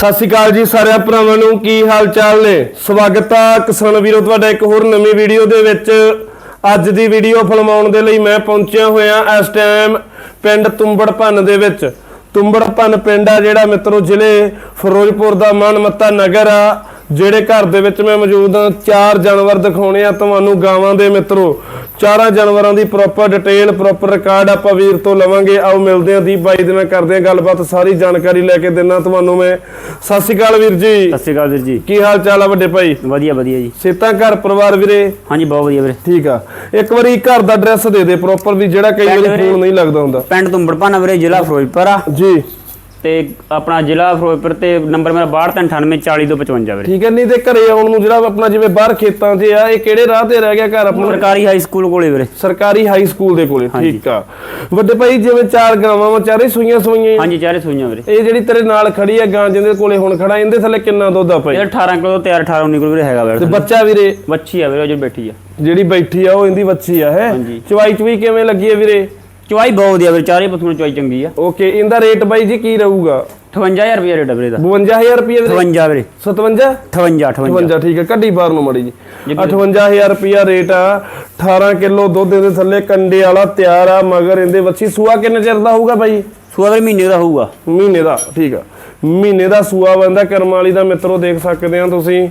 ਸਤਿ ਸ਼੍ਰੀ ਅਕਾਲ ਜੀ ਸਾਰਿਆਂ ਭਰਾਵਾਂ ਨੂੰ, ਕੀ ਹਾਲ ਚਾਲ ਨੇ? ਸਵਾਗਤ ਆ ਕਿਸਾਨ ਵੀਰੋ, ਤੁਹਾਡਾ ਇੱਕ ਹੋਰ ਨਵੀਂ ਵੀਡੀਓ ਦੇ ਵਿੱਚ। ਅੱਜ ਦੀ ਵੀਡੀਓ ਫਿਲਮਾਉਣ ਦੇ ਲਈ ਮੈਂ ਪਹੁੰਚਿਆ ਹੋਇਆ ਇਸ ਟਾਈਮ ਪਿੰਡ ਤੁੰਬੜ ਭੰਨ ਦੇ ਵਿੱਚ। ਤੁੰਬੜ ਭੰਨ ਪਿੰਡ ਆ ਜਿਹੜਾ ਮਿੱਤਰੋ, ਜ਼ਿਲ੍ਹੇ ਫਿਰੋਜ਼ਪੁਰ ਦਾ ਮਨਮੱਤਾ ਨਗਰ ਆ। ਜਿਹੜੇ ਘਰ ਦੇ ਵਿੱਚ ਮੈਂ ਮੌਜੂਦ ਹਾਂ ਚਾਰ ਜਾਨਵਰ ਦਿਖਾਉਣੇ ਆ ਤੁਹਾਨੂੰ ਗਾਵਾਂ ਦੇ ਮਿੱਤਰੋ। ਚਾਰਾਂ ਜਾਨਵਰਾਂ ਦੀ ਪ੍ਰੋਪਰ ਡਿਟੇਲ ਪ੍ਰੋਪਰ ਰਿਕਾਰਡ ਆਪਾਂ ਵੀਰ ਤੋਂ ਲਵਾਂਗੇ। ਆਓ ਮਿਲਦੇ ਹਾਂ ਦੀਪ ਬਾਈ ਦੇ ਨਾਲ ਕਰਦੇ ਹਾਂ ਗੱਲਬਾਤ। ਸਾਰੀ ਜਾਣਕਾਰੀ ਲੈ ਕੇ ਦਿੰਨਾ ਤੁਹਾਨੂੰ ਮੈਂ। ਸਤਿ ਸ਼੍ਰੀ ਅਕਾਲ ਵੀਰ ਜੀ। ਸਤਿ ਸ਼੍ਰੀ ਅਕਾਲ ਵੀਰ ਜੀ। ਕੀ ਹਾਲ ਚਾਲ ਆ ਵੱਡੇ ਭਾਈ? ਵਧੀਆ ਵਧੀਆ ਜੀ। ਸੇਤਾ ਘਰ ਪਰਿਵਾਰ ਵੀਰੇ? ਹਾਂਜੀ ਬਹੁਤ ਵਧੀਆ ਵੀਰੇ। ਠੀਕ ਆ। ਇੱਕ ਵਾਰੀ ਘਰ ਦਾ ਐਡਰੈਸ ਦੇ ਦੇ ਪ੍ਰੋਪਰ ਵੀ ਜਿਹੜਾ ਕਈ ਵਾਰੀ ਵੀਰੇ। ਫੋਨ ਨਹੀਂ ਲੱਗਦਾ ਹੁੰਦਾ। ਪਿੰਡ ਤੁੰਬੜਪਾਨਾ ਵੀਰੇ ਜ਼ਿਲ੍ਹਾ ਫਿਰੋਜ਼ਪੁਰ ਆ। ਜੀ। ਤੇ ਆਪਣਾ ਜ਼ਿਲ੍ਹਾ ਫਿਰੋਜ਼ਪੁਰ ਤੇ ਨੰਬਰ ਮੇਰਾ 629340 ਵੀਰੇ। ਠੀਕ ਹੈ ਨਹੀਂ ਤੇ ਘਰੇ ਆਉਣ ਨੂੰ ਜਿਹੜਾ ਆਪਣਾ ਜਿਵੇਂ ਬਾਹਰ ਖੇਤਾਂ 'ਚ ਆ ਇਹ ਕਿਹੜੇ ਰਾਹ ਤੇ ਰਹਿ ਗਿਆ ਘਰ ਆਪਣਾ? ਸਰਕਾਰੀ ਹਾਈ ਸਕੂਲ ਕੋਲੇ ਵੀਰੇ। ਸਰਕਾਰੀ ਹਾਈ ਸਕੂਲ ਦੇ ਕੋਲੇ ਠੀਕ ਆ। ਵੱਡੇ ਭਾਈ ਜਿਵੇਂ ਚਾਰ ਗਾਵਾਂ ਵਾ ਚਾਰੇ ਸੂਈਆਂ ਸੂਈਆਂ। ਹਾਂਜੀ ਚਾਰੇ ਸੂਈਆਂ ਵੀਰੇ। ਇਹ ਜਿਹੜੀ ਤੇਰੇ ਨਾਲ ਖੜੀ ਆ ਗਾਂ ਜਿਹਦੇ ਕੋਲੇ ਹੁਣ ਖੜਾ ਇਹਦੇ ਥੱਲੇ ਕਿੰਨਾ ਦੁੱਧ ਆ ਭਾਈ? ਇਹ 18 ਕਿਲੋ ਤੋਂ ਤਿਆਰ 18 19 ਕਿਲੋ ਵੀਰੇ ਹੈਗਾ ਤੇ ਵੀਰੇ ਬੱਚਾ ਵੀਰੇ? ਬੱਚੀ ਆ ਵੀਰੇ ਜਿਹੜੀ ਬੈਠੀ ਆ। ਜਿਹੜੀ ਬੈਠੀ ਆ ਉਹ ਇਹਦੀ ਬੱਚੀ ਆ ਹੈ। ਚਵਾਈ ਚਵੀ ਕਿਵੇਂ ਲੱਗੀ ਆ ਵੀਰੇ? ਚੁਆਈ ਬਹੁਤ ਵਧੀਆ ਵੀਰੇ ਚਾਰੇ ਦੀ ਚੁਆਈ ਚੰਗੀ ਆ। ਓਕੇ ਇਹਦਾ ਰੇਟ ਬਾਈ ਜੀ ਕੀ ਰਹੂਗਾ? 58000 ਰੁਪਏ ਰੇਟ ਆ ਵੀਰੇ ਦਾ 52000 ਰੁਪਏ ਵੀਰੇ? 52 ਵੀਰੇ। 57 58 58 58 ਠੀਕ ਹੈ ਕੱਢੀ ਬਾਹਰ ਨੂੰ ਮੜੀ ਜੀ। 58000 ਰੁਪਿਆ ਰੇਟ ਆ 18 ਕਿਲੋ ਦੁੱਧ ਇਹਦੇ ਥੱਲੇ ਕੰਡੇ ਵਾਲਾ ਤਿਆਰ ਆ ਮਗਰ ਇਹਦੇ ਵੱਛੀ ਸੂਆ ਕਿੰਨੇ ਚਿਰ ਦਾ ਹੋਊਗਾ ਬਾਈ? ਸੂਆ ਵੀਰੇ ਮਹੀਨੇ ਦਾ ਹੋਊਗਾ। ਮਹੀਨੇ ਦਾ ਠੀਕ ਆ। ਮਹੀਨੇ ਦਾ ਸੂਆ ਬੰਦਾ ਕਰਮ ਵਾਲੀ ਦਾ ਮਿੱਤਰੋ ਦੇਖ ਸਕਦੇ ਆ ਤੁਸੀਂ।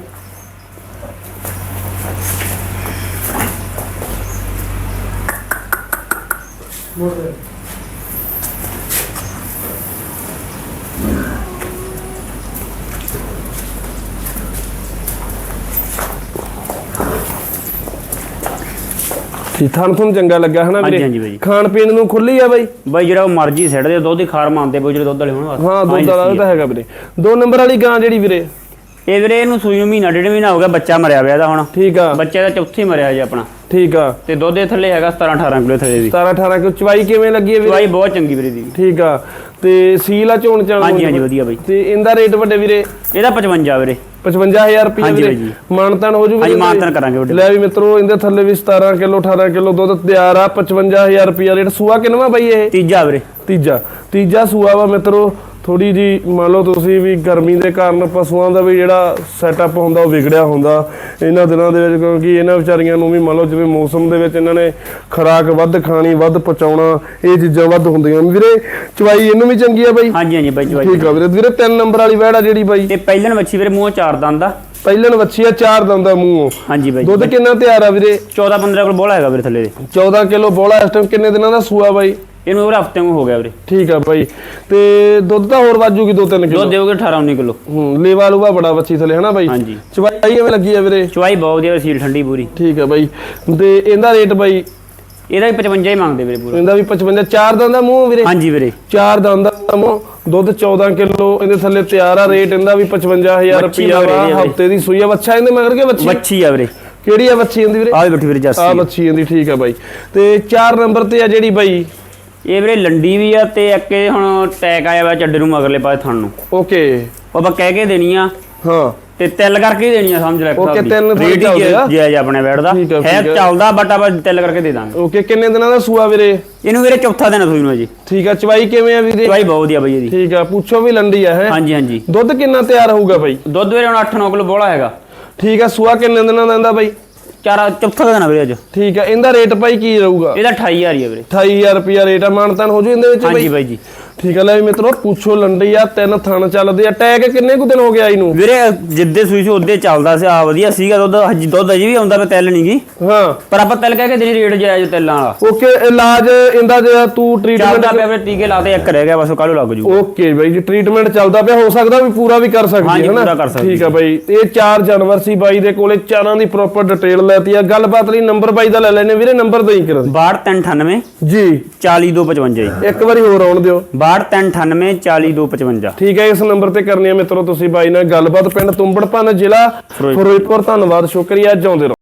ਠੀਕ ਥਾਂ ਤੁਹਾਨੂੰ ਚੰਗਾ ਲੱਗਾ ਹਨਾ ਹਾਂਜੀ, ਵੀਰੇ? ਹਾਂਜੀ ਬਾਈ। ਖਾਣ ਪੀਣ ਨੂੰ ਖੁੱਲੀ ਆ ਬਾਈ? ਬਾਈ ਜਿਹੜਾ ਉਹ ਮਰਜ਼ੀ ਸਿੱਟਦੇ ਦੁੱਧ ਦੀ ਖਾਰ ਮੰਨਦੇ ਬੋ ਜਿਹੜੇ ਦੁੱਧ ਵਾਲੇ ਹੋਣ ਵਾਸਤੇ ਹਾਂ ਤਾਂ ਹੀ ਦੁੱਧ ਵਾਲਾ ਲੱਸੀ ਤਾਂ ਹੈਗਾ ਵੀਰੇ। ਦੋ ਨੰਬਰ ਵਾਲੀ ਗਾਂ ਜਿਹੜੀ ਵੀਰੇ। ਇਹ ਵੀਰੇ ਇਹਨੂੰ ਸੂਈ ਨੂੰ ਮਹੀਨਾ ਡੇਢ ਮਹੀਨਾ ਹੋ ਗਿਆ ਬੱਚਾ ਮਰਿਆ ਪਿਆ ਦਾ ਹੁਣ। ਠੀਕ ਆ। ਬੱਚੇ ਦਾ ਚੌਥੀ ਮਰਿਆ ਜੀ ਆਪਣਾ। ਠੀਕ ਆ। ਤੇ ਦੁੱਧ ਦੇ ਥੱਲੇ ਹੈਗਾ 17 18 ਕਿਲੋ ਥੱਲੇ ਦੀ। 17 18 ਕਿ ਚਵਾਈ ਕਿਵੇਂ ਲੱਗੀ ਹੈ ਵੀਰੇ? ਚੁਆਈ ਬਹੁਤ ਚੰਗੀ ਵੀਰੇ ਦੀ। ਠੀਕ ਆ। ਤੇ ਸੀਲ ਆ ਝੋਣ ਚਾਣ ਹਾਂਜੀ ਹਾਂਜੀ ਵਧੀਆ ਬਾਈ। ਤੇ ਇਹਦਾ ਰੇਟ ਵੱਡੇ ਵੀਰੇ? ਇਹਦਾ 55 ਵੀਰੇ। 55000 ਰੁਪਏ ਵੀਰੇ। ਮਾਨਤਨ ਹੋ ਜੂ ਹਾਂਜੀ ਮਾਨਤਨ ਕਰਾਂਗੇ ਵੀਰੇ ਲੈ ਵੀ ਮਿੱਤਰੋ ਇਹਦੇ ਥੱਲੇ ਵੀ 17 ਕਿਲੋ 18 ਕਿਲੋ ਦੁੱਧ ਤਿਆਰ ਆ 55000 ਰੁਪਏ ਰੇਟ। ਸੂਆ ਕਿੰਨਵਾ ਬਾਈ ਇਹ? ਤੀਜਾ ਵੀਰੇ। ਤੀਜਾ। ਤੀਜਾ ਸੂਆ ਵਾ ਮਿੱਤਰੋ ਥੋੜੀ ਜੀ ਮੰਨ ਲਓ ਤੁਸੀਂ ਵੀ ਗਰਮੀ ਦੇ ਕਾਰਨ ਪਸ਼ੂਆਂ ਦਾ ਵੀ ਜਿਹੜਾ ਸੈਟਅਪ ਹੁੰਦਾ ਉਹ ਵਿਗੜਿਆ ਹੁੰਦਾ ਇਹਨਾਂ ਦਿਨਾਂ ਦੇ ਵਿੱਚ ਕਿਉਂਕਿ ਇਹਨਾਂ ਵਿਚਾਰੀਆਂ ਨੂੰ ਵੀ ਮੰਨ ਲਓ ਜਿਵੇਂ ਮੌਸਮ ਦੇ ਵਿੱਚ ਇਹਨਾਂ ਨੇ ਖੁਰਾਕ ਵੱਧ ਖਾਣੀ ਵੱਧ ਪਚਾਉਣਾ ਇਹ ਚੀਜ਼ਾਂ ਵੱਧ ਹੁੰਦੀਆਂ। ਵੀਰੇ ਚਵਾਈ ਇਹਨੂੰ ਵੀ ਚੰਗੀ ਆ ਬਾਈ? ਹਾਂਜੀ ਹਾਂਜੀ ਬਾਈ ਚੁਆਈ ਠੀਕ ਆ ਵੀਰੇ। ਵੀਰੇ ਤਿੰਨ ਨੰਬਰ ਵਾਲੀ ਵੈੜ ਆ ਜਿਹੜੀ ਬਾਈ। ਤੇ ਪਹਿਲਣ ਮੱਛੀ ਵੀਰੇ ਮੂੰਹ ਚਾਰ ਦੰਦ ਆ। ਪਹਿਲਣ ਵੱਛੀ ਆ ਚਾਰ ਦੰਦਾ ਮੂੰਹੋਂ। ਹਾਂਜੀ ਬਾਈ। ਦੁੱਧ ਕਿੰਨਾ ਤਿਆਰ ਆ ਵੀਰੇ? 14 15 ਕਿਲੋ ਬੋਲਾ ਹੈਗਾ ਵੀਰੇ ਥੱਲੇ ਦੇ। 14 ਕਿਲੋ ਬੋਲਾ ਇਸ ਟਾਈਮ ਕਿੰਨੇ ਦਿਨਾਂ ਦਾ ਸੂਆ ਬਾਈ? ਇਹਨੂੰ ਵੀਰੇ ਹਫ਼ਤੇ ਨੂੰ ਹੋ ਗਿਆ ਵੀਰੇ। ਠੀਕ ਆ ਬਾਈ। ਤੇ ਦੁੱਧ ਤਾਂ ਹੋਰ ਵਾਜੂਗੀ 2-3 ਕਿਲੋ? ਦੁੱਧ ਦੇਓਗੇ 18 19 ਕਿਲੋ। ਹੂੰ ਲੇਵਾ ਲੂਵਾ ਬੜਾ ਵੱਛੀ ਥਲੇ ਹਨਾ ਬਾਈ? ਹਾਂਜੀ। ਚਵਾਈ ਕਿਵੇਂ ਲੱਗੀ ਆ ਵੀਰੇ? ਚੁਆਈ ਬਹੁਤ ਵਧੀਆ ਸੀਲ ਠੰਡੀ ਪੂਰੀ। ਠੀਕ ਆ ਬਾਈ। ਤੇ ਇਹਦਾ ਰੇਟ ਬਾਈ? ਇਹਦਾ ਵੀ 55 ਹੀ ਮੰਗਦੇ ਵੀਰੇ ਪੂਰਾ। ਇਹਦਾ ਵੀ 55 ਚਾਰ ਦੰਦ ਦਾ ਮੂੰਹ ਵੀਰੇ? ਹਾਂਜੀ ਵੀਰੇ। ਚਾਰ ਦੰਦ ਦਾ ਮੂੰਹ ਦੁੱਧ 14 ਕਿਲੋ ਇਹਦੇ ਥੱਲੇ ਤਿਆਰ ਆ ਰੇਟ ਇਹਦਾ ਵੀ 55000 ਵੱਛੀ ਰੁਪਿਆ ਵਾ ਆ ਹਫ਼ਤੇ ਦੀ ਸੂਈ ਆ। ਬੱਚਾ ਇਹਦੇ ਮਗਰ ਕੇ ਬੱਚੀ ਮੱਛੀ ਆ ਵੀਰੇ। ਕਿਹੜੀ ਆ ਬੱਚੀ ਇਹਦੀ ਵੀਰੇ? ਵੀ ਬੈਠੀ ਵੀਰੇ ਆ ਜਰਸੀ ਬੱਚੀ ਇਹਦੀ ਠੀਕ ਆ ਬਾਈ। ਤੇ 4 ਨੰਬਰ ਤੇ ਆ ਜਿਹੜੀ ਬਾਈ? ਇਹ ਵੀਰੇ ਲੰਡੀ ਵੀ ਆ ਤੇ ਇੱਕ ਇਹ ਹੁਣ ਟੈਕ ਆਇਆ ਵਾ ਚੱਡੇ ਨੂੰ ਮਗਰਲੇ ਪਾਸੇ ਥਣ ਨੂੰ। ਓਕੇ। ਉਹ ਆਪਾਂ ਕਹਿ ਕੇ ਦੇਣੀ ਆ। ਹਾਂ। ਤੇ ਤਿਲ ਕਰਕੇ ਹੀ ਦੇਣੀ ਆ ਸਮਝ ਲੈ Okay, ਤਿੰਨ ਥੋੜ੍ਹੇ ਚੱਲਦੇ ਆ। ਜੀ ਆਪਣੇ ਬੈਠ ਦਾ। ਹੈ। ਚੱਲਦਾ ਬਟ ਆਪਾਂ ਤਿਲ ਕਰਕੇ ਦੇ ਦਾਂਗੇ। ਓਕੇ ਕਿੰਨੇ ਦਿਨਾਂ ਦਾ ਸੂਆ ਵੀਰੇ? ਇਹਨੂੰ ਵੀਰੇ ਚੌਥਾ ਦਿਨ ਸੂਈ ਨੂੰ ਜੀ ਠੀਕ ਆ ਚਵਾਈ ਕਿਵੇਂ ਆ ਵੀਰੇ? ਚਵਾਈ ਬਹੁਤ ਵਧੀਆ ਬਈ ਇਹਦੀ। ਠੀਕ ਆ ਪੁੱਛੋ ਵੀ ਲੰਡੀ ਆ ਹੈ? ਹਾਂਜੀ ਹਾਂਜੀ। ਦੁੱਧ ਕਿੰਨਾ ਤਿਆਰ ਹੋਊਗਾ ਬਾਈ? ਦੁੱਧ ਵੀਰੇ ਹੁਣ 8-9 ਕਿਲੋ ਬੋਲਾ ਹੈਗਾ। ਠੀਕ ਆ ਸੂਆ ਕਿੰਨੇ ਦਿਨਾਂ ਦਾ ਇਹਦਾ ਬਾਈ? ਚਾਰ ਚੌਥਾ ਦਿਨ ਆ ਵੀਰੇ ਅੱਜ। ਠੀਕ ਆ ਇਹਦਾ ਰੇਟ ਬਾਈ ਕੀ ਰਹੂਗਾ? ਇਹਦਾ 28000 ਹੀ ਆ ਵੀਰੇ। 28000 ਰੁਪਿਆ ਰੇਟ ਆ ਮਾਨਤਾਨ ਹੋ ਜੂ ਇਹਦੇ ਵਿੱਚ ਹਾਂਜੀ ਬਾਈ ਜੀ। ਠੀਕ ਆ ਲੈ ਵੀ ਮਿੱਤਰੋ ਪੁੱਛੋ ਲੰਡੀ ਆ ਤਿੰਨ ਥਣ ਚੱਲਦੇ ਆ। ਟੈਗ ਕਿੰਨੇ ਕੁ ਦਿਨ ਹੋ ਗਿਆ ਇਹਨੂੰ? ਵੀਰੇ ਜਿੱਦੇ ਸੂਈ ਸੀ ਉਹਦੇ ਚੱਲਦਾ ਸੀ ਆ ਵਧੀਆ ਸੀਗਾ ਦੁੱਧ ਹਜੇ ਦੁੱਧ ਅਜੇ ਵੀ ਆਉਂਦਾ ਮੈਂ ਤਿਲ ਨਹੀਂ ਗਈ ਹਾਂ। ਪਰ ਆਪਾਂ ਤਿਲ ਕਹਿ ਕੇ ਦੇਣੀ ਰੇਟ ਜਾਇਜ਼ ਤਿਲਾਂ ਵਾਲਾ। ਓਕੇ ਇਲਾਜ ਇਹਦਾ ਜਿਹੜਾ ਤੂੰ ਚੱਲਦਾ ਟ੍ਰੀਟਮੈਂਟ ਪਿਆ ਵੀਰੇ ਟੀਕੇ ਲਾਤੇ ਇੱਕ ਰਹਿ ਗਿਆ ਬਸ ਕੱਲ ਲੱਗ ਜੂ ਓਕੇ ਬਾਈ ਜੀ ਟ੍ਰੀਟਮੈਂਟ ਚੱਲਦਾ ਪਿਆ ਹੋ ਸਕਦਾ ਵੀ ਪੂਰਾ ਵੀ ਕਰ ਸਕਦੀ ਹੈ ਨਾ ਪੂਰਾ ਕਰ ਸਕਦੀ ਠੀਕ ਆ ਬਾਈ ਇਹ ਚਾਰ ਜਾਨਵਰ ਸੀ ਬਾਈ ਦੇ ਕੋਲੇ ਚਾਰਾਂ ਦੀ ਪ੍ਰੋਪਰ ਡਿਟੇਲ ਲੈਤੀ ਆ। ਗੱਲਬਾਤ ਲਈ ਨੰਬਰ ਬਾਈ ਦਾ ਲੈ ਲੈਣੇ ਵੀਰੇ ਨੰਬਰ ਦੇਈ ਕਰ। 6298 ਜੀ। 40255 ਜੀ। ਇੱਕ ਵਾਰੀ ਹੋਰ ਆਉਣ ਦਿਓ। 6298 40255 ਠੀਕ ਹੈ ਇਸ ਨੰਬਰ ਤੇ ਕਰਨੀ ਹੈ ਮਿੱਤਰੋ ਤੁਸੀਂ ਬਾਈ ਨਾਲ ਗੱਲਬਾਤ ਪਿੰਡ ਤੁੰਬੜਪਨ ਜ਼ਿਲ੍ਹਾ ਫਿਰੋਜ਼ਪੁਰ। ਧੰਨਵਾਦ ਸ਼ੁਕਰੀਆ ਜਿਉਂਦੇ ਰਹੋ।